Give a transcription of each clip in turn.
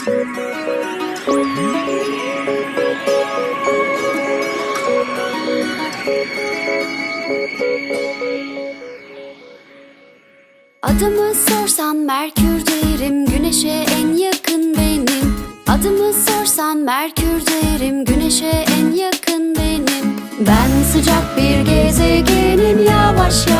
Adımı sorsan Merkür derim Güneşe en yakın benim. Adımı sorsan Merkür derim Güneşe en yakın benim. Ben sıcak bir gezegenim Yavaş yavaş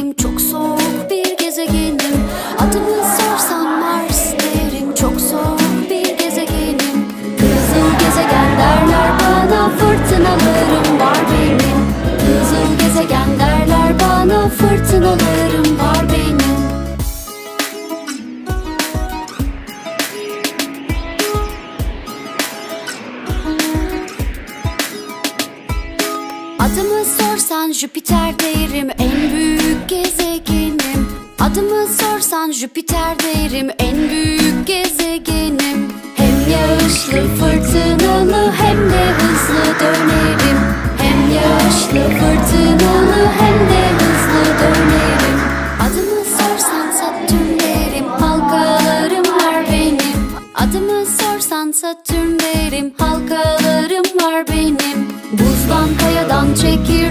çok soğuk bir gezegenim. Adımı sorsan Mars derim çok soğuk bir gezegenim. Kızıl gezegen derler bana fırtınalarım var benim. Kızıl gezegen derler bana fırtınalarım var benim. Adımı sorsan Jüpiter derim en büyük gezegenim. Adımı sorsan Jüpiter derim. En büyük gezegenim. Hem yağışlı fırtınalı hem de hızlı dönerim. Hem yağışlı fırtınalı hem de hızlı dönerim. Adımı sorsan Satürn derim halkalarım var benim. Adımı sorsan Satürn derim halkalarım var benim. Buzdan kayadan çekirdeğim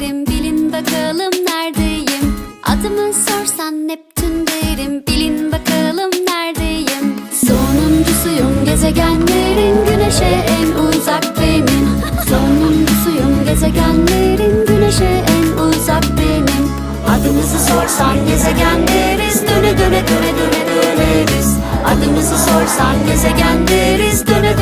derim bilin bakalım neredeyim? Adımı sorsan Neptün derim bilin bakalım neredeyim? Sonuncusuyum gezegenlerin güneşe en uzak benim. Sonuncusuyum gezegenlerin güneşe en uzak benim. Adımızı sorsan gezegen deriz Döne döne döne döne döneriz. Adımızı sorsan gezegen deriz Döne